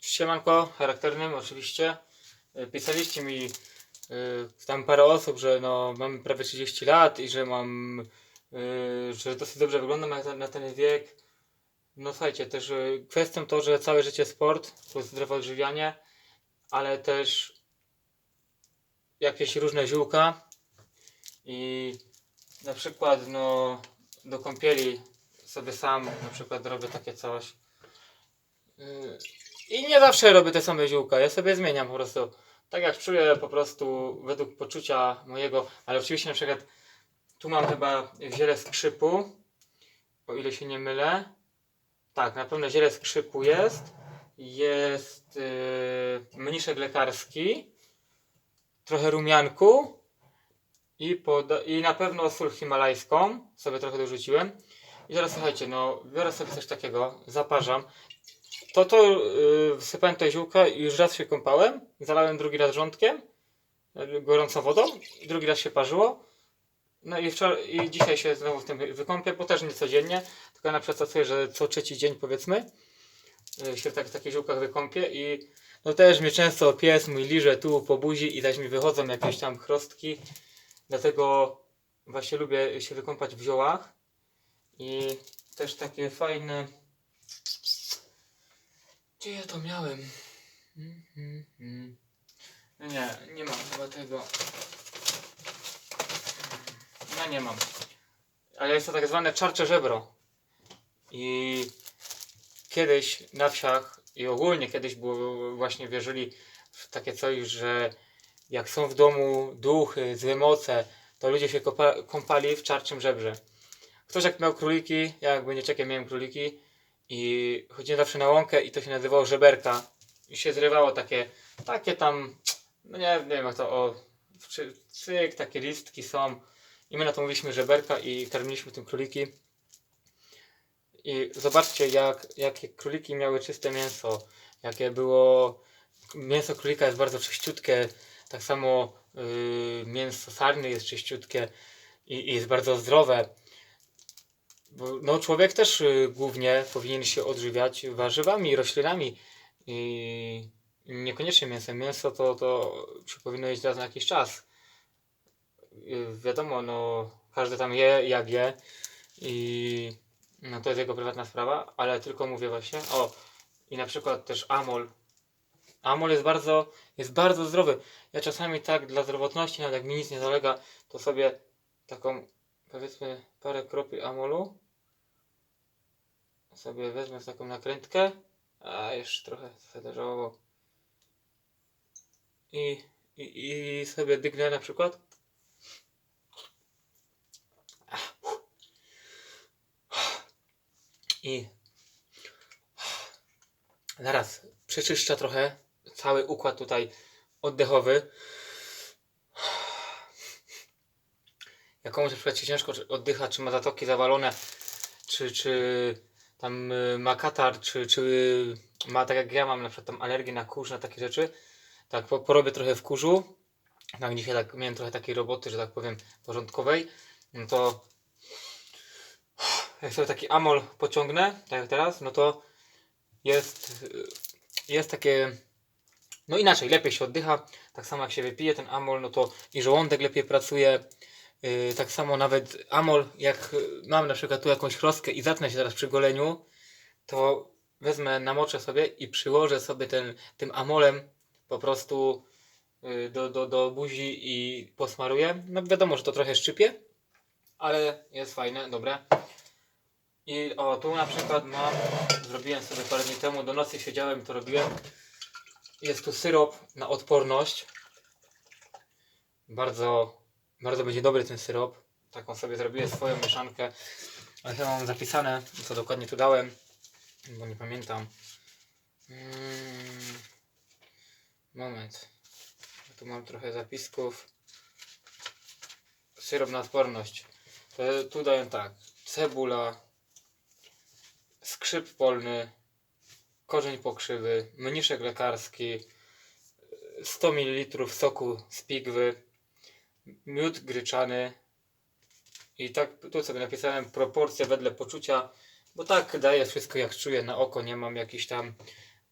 Siemanko, charakternym oczywiście. Y, Pisaliście mi y, tam parę osób, że no, mam prawie 30 lat i że mam, y, że dosyć dobrze wyglądam na, na ten wiek. No słuchajcie, też y, kwestią to, że całe życie sport, plus zdrowe odżywianie, ale też jakieś różne ziółka i na przykład no do kąpieli sobie sam na przykład robię takie coś. Y, I nie zawsze robię te same ziółka, ja sobie zmieniam po prostu. Tak jak czuję po prostu według poczucia mojego, ale oczywiście na przykład tu mam chyba ziele skrzypu, o ile się nie mylę. Tak, na pewno ziele skrzypu jest. Jest yy, mniszek lekarski, trochę rumianku i, poda- i na pewno sól himalajską sobie trochę dorzuciłem. I teraz słuchajcie, no biorę sobie coś takiego, zaparzam. To to yy, wsypałem te ziółka i już raz się kąpałem, zalałem drugi raz wrzątkiem, yy, gorącą wodą, drugi raz się parzyło. No i, wczoraj, i dzisiaj się znowu w tym wy- wykąpię, bo też nie codziennie, tylko na przykład że co trzeci dzień powiedzmy yy, się w tak, takich ziółkach wykąpię i no też mnie często pies mój liże tu po buzi i też mi wychodzą jakieś tam chrostki, dlatego właśnie lubię się wykąpać w ziołach i też takie fajne gdzie ja to miałem? No nie, nie mam chyba tego. No nie mam. Ale jest to tak zwane czarcze żebro. I kiedyś na wsiach i ogólnie kiedyś było właśnie wierzyli w takie coś, że jak są w domu duchy, złe moce, to ludzie się kąpali w czarczym żebrze. Ktoś jak miał króliki, ja jakby nie czekiem miałem króliki, i chodziłem zawsze na łąkę i to się nazywało żeberka. I się zrywało takie, takie tam, no nie, nie wiem jak to, o, czy, cyk, takie listki są. I my na to mówiliśmy żeberka i karmiliśmy tym króliki. I zobaczcie, jak, jakie króliki miały czyste mięso. Jakie było. Mięso królika jest bardzo czyściutkie. Tak samo yy, mięso sarny jest czyściutkie i, i jest bardzo zdrowe. No, człowiek też y, głównie powinien się odżywiać warzywami, roślinami i niekoniecznie mięsem. Mięso to, to powinno jeść raz na jakiś czas. Y, wiadomo, no, każdy tam je, jak je i no, to jest jego prywatna sprawa, ale tylko mówię właśnie, o, i na przykład też amol. Amol jest bardzo, jest bardzo zdrowy. Ja czasami tak dla zdrowotności, nawet jak mi nic nie zalega, to sobie taką powiedzmy parę kropli amolu. Sobie wezmę w taką nakrętkę a jeszcze trochę żałowo I, i, i sobie dygnę na przykład. I zaraz przeczyszczę trochę cały układ tutaj oddechowy jak komuś na przykład się ciężko oddycha, czy ma zatoki zawalone, czy, czy tam y, ma katar, czy, czy ma tak jak ja mam na przykład tam alergię na kurz, na takie rzeczy, tak po, porobię trochę w kurzu, tak dzisiaj tak miałem trochę takiej roboty, że tak powiem, porządkowej, no to jak sobie taki amol pociągnę, tak jak teraz, no to jest, y, jest takie, no inaczej, lepiej się oddycha, tak samo jak się wypije ten amol, no to i żołądek lepiej pracuje, tak samo nawet amol, jak y, mam na przykład tu jakąś chrostkę i zatnę się teraz przy goleniu, to wezmę, namoczę sobie i przyłożę sobie ten, tym amolem po prostu y, do, do, do buzi i posmaruję. No wiadomo, że to trochę szczypie, ale jest fajne, dobre. I o, tu na przykład mam, zrobiłem sobie parę dni temu, do nocy siedziałem to robiłem. Jest tu syrop na odporność. Bardzo bardzo będzie dobry ten syrop. Taką sobie zrobiłem swoją mieszankę. Ale chyba mam zapisane, co dokładnie tu dałem, bo nie pamiętam. Mm, moment. Tu mam trochę zapisków. Syrop na odporność. To tu daję tak. Cebula, skrzyp polny, korzeń pokrzywy, mniszek lekarski, 100 ml soku z pigwy, miód gryczany i tak tu sobie napisałem proporcje wedle poczucia, bo tak daję wszystko jak czuję na oko, nie mam jakichś tam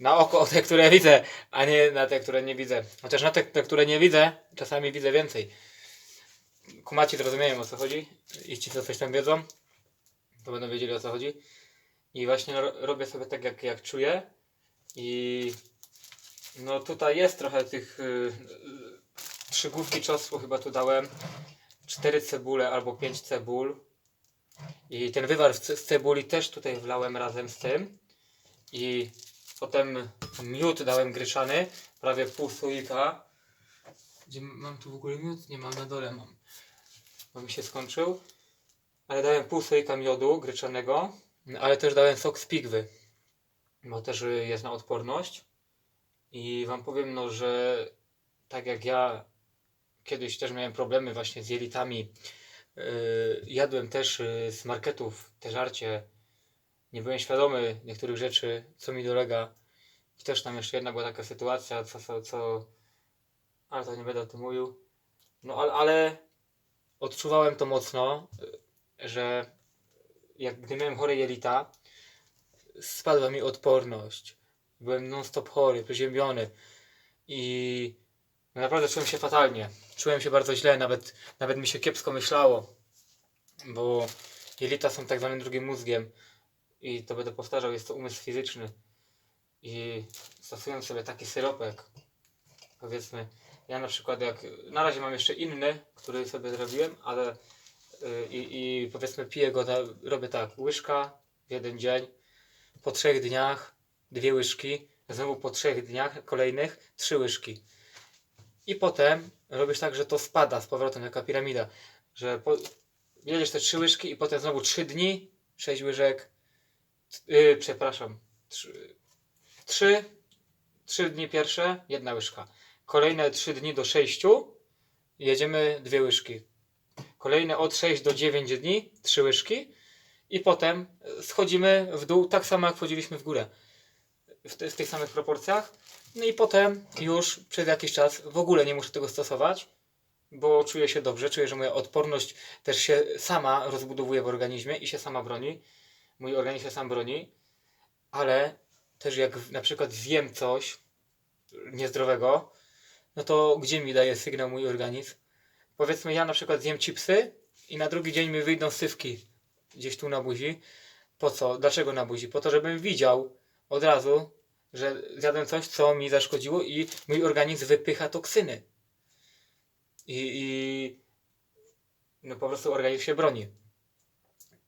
na oko te, które widzę, a nie na te, które nie widzę. Chociaż na te, te które nie widzę, czasami widzę więcej. Kumaci zrozumieją o co chodzi i ci, co coś tam wiedzą, to będą wiedzieli o co chodzi. I właśnie ro- robię sobie tak, jak, jak czuję. I no tutaj jest trochę tych y, trzy główki czosnku chyba tu dałem, cztery cebule albo pięć cebul. I ten wywar z ce- z cebuli też tutaj wlałem razem z tym. I potem miód dałem gryczany, prawie pół słoika. Gdzie mam tu w ogóle miód? Nie mam, na dole mam. Bo mi się skończył. Ale dałem pół słoika miodu gryczanego, ale też dałem sok z pigwy, bo też jest na odporność. I wam powiem, no, że tak jak ja kiedyś też miałem problemy właśnie z jelitami, yy, jadłem też yy, z marketów te żarcie, nie byłem świadomy niektórych rzeczy, co mi dolega. I też tam jeszcze jedna była taka sytuacja, co, co, co ale to nie będę o tym mówił. No ale, ale odczuwałem to mocno, y, że jak gdy miałem chore jelita, spadła mi odporność. Byłem non-stop chory, przeziębiony i naprawdę czułem się fatalnie. Czułem się bardzo źle, nawet, nawet mi się kiepsko myślało, bo jelita są tak zwanym drugim mózgiem i to będę powtarzał, jest to umysł fizyczny. I stosując sobie taki syropek, powiedzmy, ja na przykład jak, na razie mam jeszcze inny, który sobie zrobiłem, ale y, i, powiedzmy piję go, robię tak, łyżka w jeden dzień, po trzech dniach dwie łyżki, znowu po trzech dniach kolejnych trzy łyżki. I potem robisz tak, że to spada z powrotem, jaka piramida, że po, jedziesz te trzy łyżki i potem znowu trzy dni, sześć łyżek, yy, przepraszam, trzy, trzy, trzy dni pierwsze, jedna łyżka. Kolejne trzy dni do sześciu, jedziemy dwie łyżki. Kolejne od 6 do 9 dni, trzy łyżki. I potem schodzimy w dół, tak samo jak wchodziliśmy w górę. W, ty- w tych samych proporcjach. No i potem już przez jakiś czas w ogóle nie muszę tego stosować, bo czuję się dobrze, czuję, że moja odporność też się sama rozbudowuje w organizmie i się sama broni. Mój organizm się sam broni, ale też jak na przykład zjem coś niezdrowego, no to gdzie mi daje sygnał mój organizm? Powiedzmy, ja na przykład zjem chipsy i na drugi dzień mi wyjdą sywki gdzieś tu na buzi. Po co? Dlaczego na buzi? Po to, żebym widział od razu, że zjadłem coś, co mi zaszkodziło i mój organizm wypycha toksyny. I, i no po prostu organizm się broni.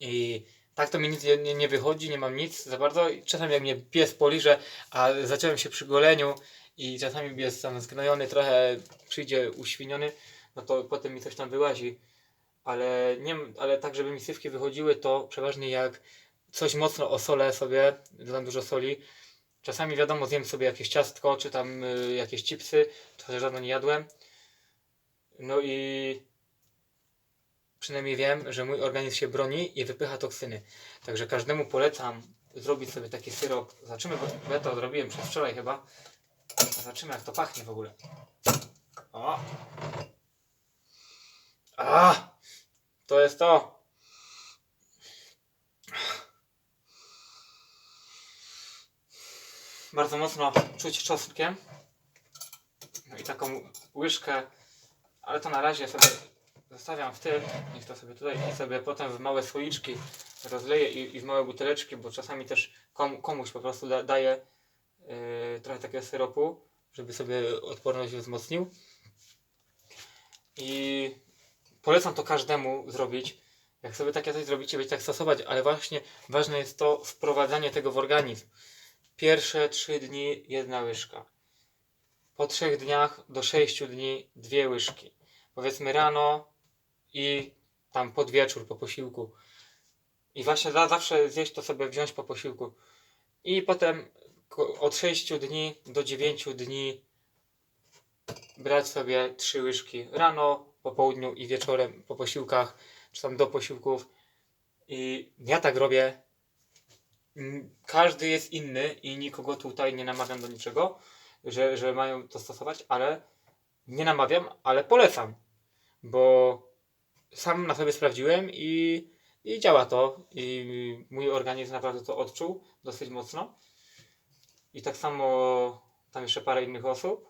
I tak to mi nic nie, nie, wychodzi, nie mam nic za bardzo. Czasami jak mnie pies poliże, a zacząłem się przy goleniu i czasami jest tam zgnojony, trochę przyjdzie uświniony, no to potem mi coś tam wyłazi. Ale nie, ale tak, żeby mi sywki wychodziły, to przeważnie jak coś mocno osolę sobie, dodam dużo soli. Czasami wiadomo, zjem sobie jakieś ciastko, czy tam y, jakieś chipsy, też żadno nie jadłem. No i przynajmniej wiem, że mój organizm się broni i wypycha toksyny. Także każdemu polecam zrobić sobie taki syrop. Zobaczymy, bo ja to zrobiłem przedwczoraj chyba. Zobaczymy jak to pachnie w ogóle. O! A! To jest to! Bardzo mocno czuć czosnkiem. No i taką łyżkę, ale to na razie sobie zostawiam w tym, niech to sobie tutaj i sobie potem w małe słoiczki rozleję i, i w małe buteleczki, bo czasami też kom, komuś po prostu da, daję yy, trochę takiego syropu, żeby sobie odporność wzmocnił. I polecam to każdemu zrobić. Jak sobie takie coś zrobicie, będziecie tak stosować, ale właśnie ważne jest to wprowadzanie tego w organizm. Pierwsze trzy dni jedna łyżka. Po trzech dniach do sześciu dni dwie łyżki. Powiedzmy rano i tam pod wieczór po posiłku. I właśnie za, zawsze zjeść to sobie wziąć po posiłku. I potem od 6 dni do 9 dni brać sobie trzy łyżki rano, po południu i wieczorem po posiłkach, czy tam do posiłków. I ja tak robię. Mm, Każdy jest inny i nikogo tutaj nie namawiam do niczego, że, że mają to stosować, ale nie namawiam, ale polecam, bo sam na sobie sprawdziłem i, i działa to i mój organizm naprawdę to odczuł dosyć mocno. i tak samo tam jeszcze parę innych osób.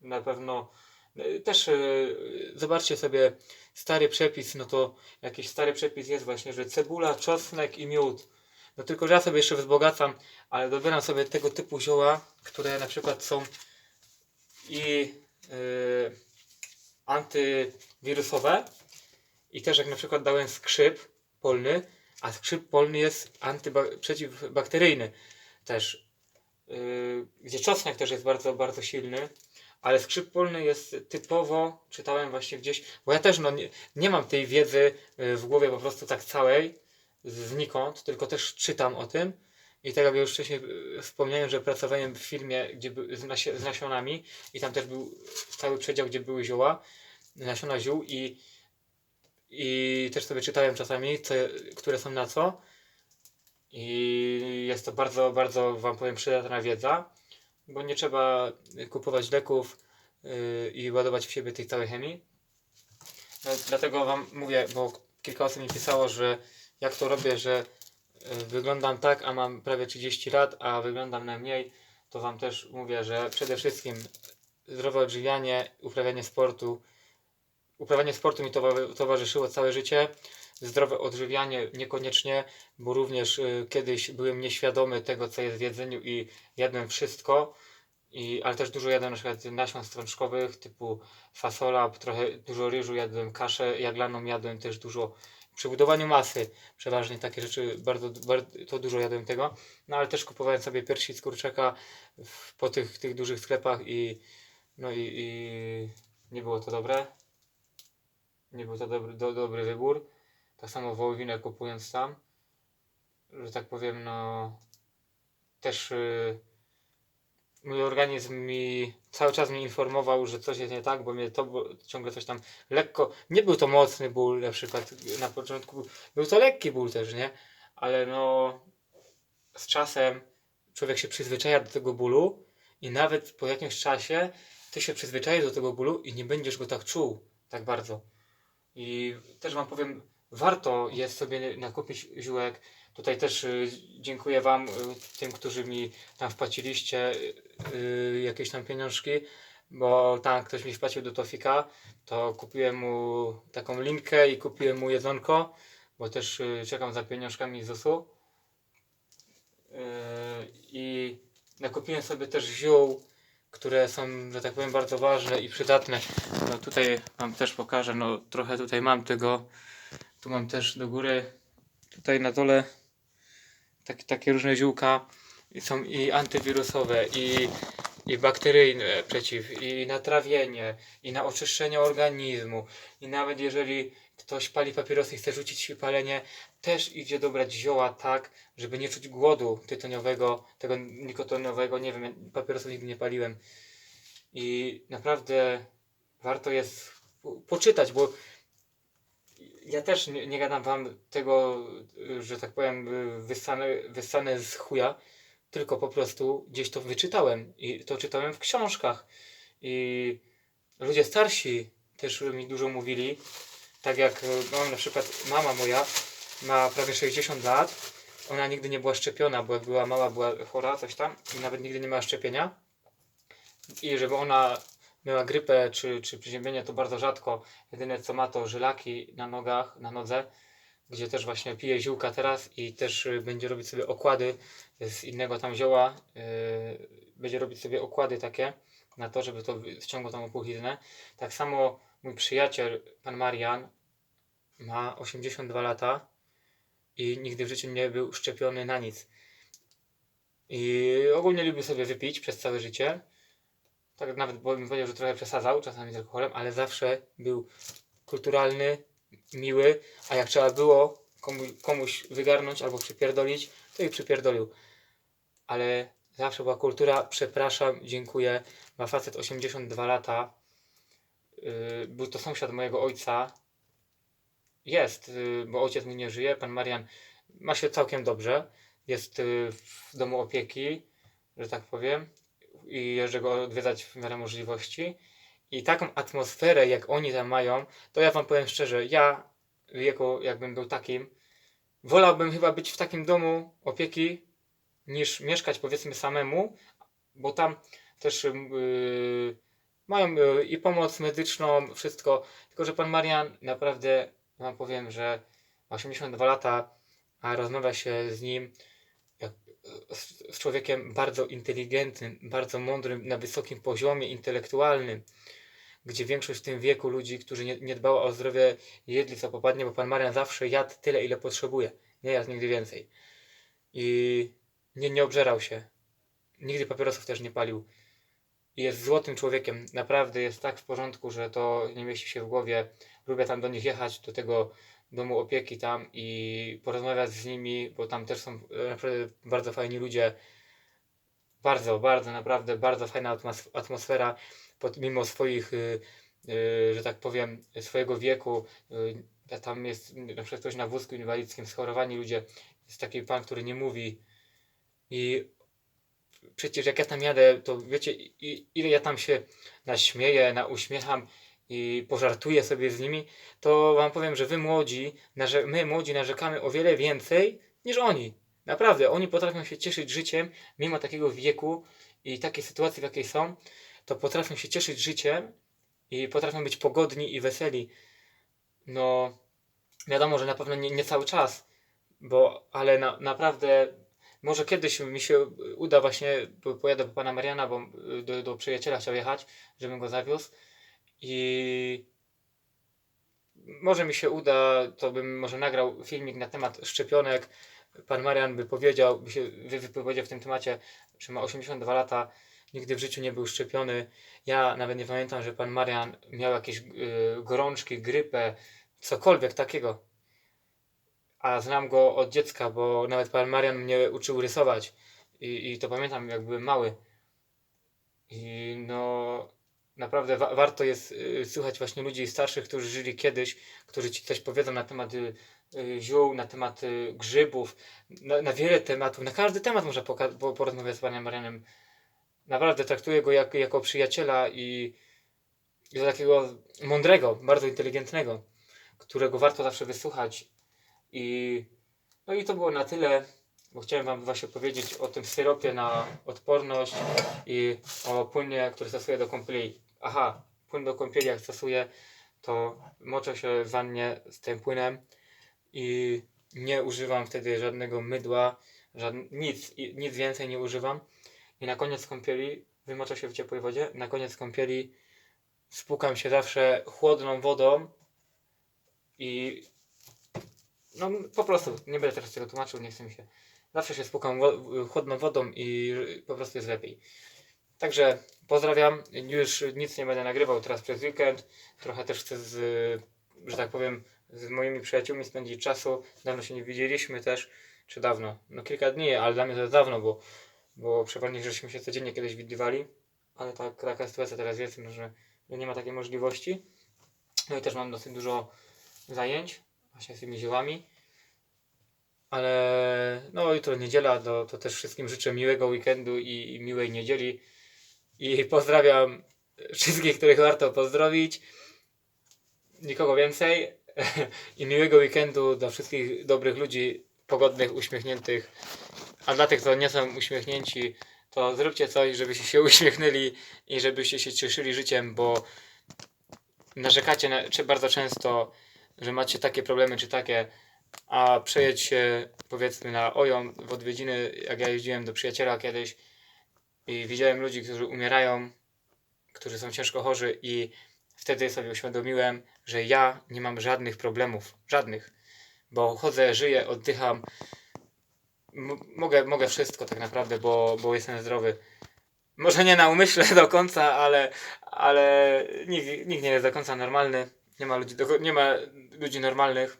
Na pewno y, też y, zobaczcie sobie stary przepis, no to jakiś stary przepis jest właśnie, że cebula, czosnek i miód. No tylko że ja sobie jeszcze wzbogacam, ale dobieram sobie tego typu zioła, które na przykład są i y, antywirusowe. I też jak na przykład dałem skrzyp polny, a skrzyp polny jest przeciwbakteryjny też, yy, gdzie czosnek też jest bardzo, bardzo silny, ale skrzyp polny jest typowo, czytałem właśnie gdzieś, bo ja też no, nie, nie mam tej wiedzy yy, w głowie po prostu tak całej, znikąd, tylko też czytam o tym. I tak jak już wcześniej yy, wspomniałem, że pracowałem w firmie gdzie by, z, z nasionami i tam też był cały przedział, gdzie były zioła, nasiona ziół i, i też sobie czytałem czasami, co, które są na co. I jest to bardzo, bardzo Wam powiem przydatna wiedza, bo nie trzeba kupować leków yy, i ładować w siebie tej całej chemii. No, dlatego Wam mówię, bo kilka osób mi pisało, że jak to robię, że yy, wyglądam tak, a mam prawie 30 lat, a wyglądam na mniej, to Wam też mówię, że przede wszystkim zdrowe odżywianie, uprawianie sportu. Uprawianie sportu mi towa- towarzyszyło całe życie. Zdrowe odżywianie niekoniecznie, bo również y, kiedyś byłem nieświadomy tego, co jest w jedzeniu i jadłem wszystko. I, ale też dużo jadłem na przykład nasion strączkowych typu fasola, trochę dużo ryżu jadłem, kaszę jaglaną jadłem też dużo. Przy budowaniu masy przeważnie takie rzeczy, bardzo, bardzo to dużo jadłem tego. No ale też kupowałem sobie piersi z kurczaka w, po tych, tych dużych sklepach i no i, i nie było to dobre. Nie był to dobry, do, dobry wybór. Tak samo wołowinę kupując tam, że tak powiem, no też y, mój organizm mi cały czas mnie informował, że coś jest nie tak, bo mnie to bo, ciągle coś tam lekko, nie był to mocny ból na przykład na początku, był to lekki ból też, nie? Ale no z czasem człowiek się przyzwyczaja do tego bólu i nawet po jakimś czasie ty się przyzwyczaisz do tego bólu i nie będziesz go tak czuł tak bardzo. I też Wam powiem, warto jest sobie nakupić ziółek. Tutaj też y, dziękuję Wam, y, tym, którzy mi tam wpłaciliście y, jakieś tam pieniążki, bo tam ktoś mi wpłacił do Tofika, to kupiłem mu taką linkę i kupiłem mu jedzonko, bo też y, czekam za pieniążkami z. Y, I nakupiłem sobie też ziół, które są, że tak powiem, bardzo ważne i przydatne. No tutaj Wam też pokażę, no trochę tutaj mam tego, tu mam też do góry, tutaj na dole tak, takie różne ziółka są i antywirusowe i, i bakteryjne przeciw, i na trawienie, i na oczyszczenie organizmu. I nawet jeżeli ktoś pali papierosy i chce rzucić palenie, też idzie dobrać zioła tak, żeby nie czuć głodu tytoniowego, tego nikotonowego, nie wiem, papierosów nigdy nie paliłem. I naprawdę warto jest po- poczytać, bo ja też nie, nie gadam wam tego, że tak powiem, wyssane, wyssane z chuja, tylko po prostu gdzieś to wyczytałem i to czytałem w książkach. I ludzie starsi też mi dużo mówili, tak jak mam na przykład mama moja ma prawie 60 lat, ona nigdy nie była szczepiona, bo jak była mała, była chora, coś tam i nawet nigdy nie miała szczepienia. I żeby ona miała grypę czy, czy przeziębienie, to bardzo rzadko. Jedyne co ma to żylaki na nogach, na nodze, gdzie też właśnie pije ziółka teraz i też y, będzie robić sobie okłady z innego tam zioła. Yy, będzie robić sobie okłady takie na to, żeby to wciągło tą opuchlizny. Tak samo mój przyjaciel, pan Marian, ma 82 lata i nigdy w życiu nie był szczepiony na nic. I ogólnie lubi sobie wypić przez całe życie. Tak nawet bym powiedział, że trochę przesadzał czasami z alkoholem, ale zawsze był kulturalny, miły, a jak trzeba było komuś, komuś wygarnąć albo przypierdolić, to i przypierdolił. Ale zawsze była kultura, przepraszam, dziękuję. Ma facet 82 lata. Yy, był to sąsiad mojego ojca. Jest, yy, bo ojciec mi nie żyje. Pan Marian ma się całkiem dobrze. Jest yy, w domu opieki, że tak powiem i jeżdżę go odwiedzać w miarę możliwości. I taką atmosferę, jak oni tam mają, to ja wam powiem szczerze, ja wieku, jakbym był takim, wolałbym chyba być w takim domu opieki niż mieszkać powiedzmy samemu, bo tam też yy, mają yy, i pomoc medyczną, wszystko. Tylko, że pan Marian naprawdę wam powiem, że ma 82 lata, a rozmawia się z nim jak człowiekiem bardzo inteligentnym, bardzo mądrym, na wysokim poziomie intelektualnym, gdzie większość w tym wieku ludzi, którzy nie, nie dbała o zdrowie, jedli co popadnie, bo pan Marian zawsze jadł tyle, ile potrzebuje. Nie jadł nigdy więcej. I nie, nie obżerał się. Nigdy papierosów też nie palił. I jest złotym człowiekiem. Naprawdę jest tak w porządku, że to nie mieści się w głowie. Lubię tam do nich jechać, do tego domu opieki tam i porozmawiać z nimi, bo tam też są e, naprawdę bardzo fajni ludzie. Bardzo, bardzo, naprawdę bardzo fajna atmos- atmosfera, mimo swoich, y, y, że tak powiem, swojego wieku. Y, tam jest na przykład ktoś na wózku inwalidzkim, schorowani ludzie. Jest taki pan, który nie mówi. I przecież jak ja tam jadę, to wiecie, ile ja tam się naśmieję, nauśmiecham i pożartuję sobie z nimi, to wam powiem, że wy młodzi, my młodzi narzekamy o wiele więcej niż oni. Naprawdę, oni potrafią się cieszyć życiem, mimo takiego wieku i takiej sytuacji, w jakiej są, to potrafią się cieszyć życiem i potrafią być pogodni i weseli. No, wiadomo, że na pewno nie, nie cały czas, bo, ale na, naprawdę, może kiedyś mi się uda właśnie, pojadę po pana Mariana, bo do, do przyjaciela chciał jechać, żebym go zawiózł i może mi się uda, to bym może nagrał filmik na temat szczepionek. Pan Marian by powiedział, by się wy- wypowiedział w tym temacie, że ma 82 lata, nigdy w życiu nie był szczepiony. Ja nawet nie pamiętam, że pan Marian miał jakieś y, gorączki, grypę, cokolwiek takiego. A znam go od dziecka, bo nawet pan Marian mnie uczył rysować. I, i to pamiętam, jak byłem mały. I no, naprawdę wa- warto jest y, słuchać właśnie ludzi starszych, którzy żyli kiedyś, którzy ci coś powiedzą na temat y, y, ziół, na temat y, grzybów, na, na wiele tematów. Na każdy temat można porozmawiać z panem Marianem. Naprawdę traktuję go jak, jako przyjaciela i, i takiego mądrego, bardzo inteligentnego, którego warto zawsze wysłuchać. I, no i to było na tyle, bo chciałem Wam właśnie powiedzieć o tym syropie na odporność i o płynie, który stosuję do kąpieli. Aha, płyn do kąpieli jak stosuję, to moczę się w wannie z tym płynem i nie używam wtedy żadnego mydła, żadn- nic, nic więcej nie używam. I na koniec kąpieli, wymoczę się w ciepłej wodzie, na koniec kąpieli spłukam się zawsze chłodną wodą i no po prostu, nie będę teraz tego tłumaczył, nie chcę mi się. Zawsze się spłukam chłodną wodą i po prostu jest lepiej. Także pozdrawiam. Już nic nie będę nagrywał teraz przez weekend. Trochę też chcę z, że tak powiem, z moimi przyjaciółmi spędzić czasu. Dawno się nie widzieliśmy też. Czy dawno? No kilka dni, ale dla mnie to jest dawno, bo, bo przeważnie żeśmy się codziennie kiedyś widywali. Ale tak, taka sytuacja teraz jest, że nie ma takiej możliwości. No i też mam dosyć dużo zajęć właśnie z tymi ziołami. Ale no jutro niedziela, to, to też wszystkim życzę miłego weekendu i, i miłej niedzieli. I pozdrawiam wszystkich, których warto pozdrowić. Nikogo więcej. I miłego weekendu do wszystkich dobrych ludzi, pogodnych, uśmiechniętych. A dla tych, co nie są uśmiechnięci, to zróbcie coś, żebyście się uśmiechnęli i żebyście się cieszyli życiem, bo narzekacie na, czy bardzo często, że macie takie problemy czy takie, a przejedź się powiedzmy na Oją w odwiedziny, jak ja jeździłem do przyjaciela kiedyś i widziałem ludzi, którzy umierają, którzy są ciężko chorzy i wtedy sobie uświadomiłem, że ja nie mam żadnych problemów, żadnych, bo chodzę, żyję, oddycham, M- mogę, mogę wszystko tak naprawdę, bo, bo jestem zdrowy. Może nie na umyśle do końca, ale, ale nikt, nikt nie jest do końca normalny. Nie ma ludzi, do, nie ma ludzi normalnych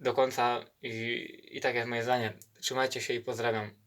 do końca i, i tak jest moje zdanie. Trzymajcie się i pozdrawiam.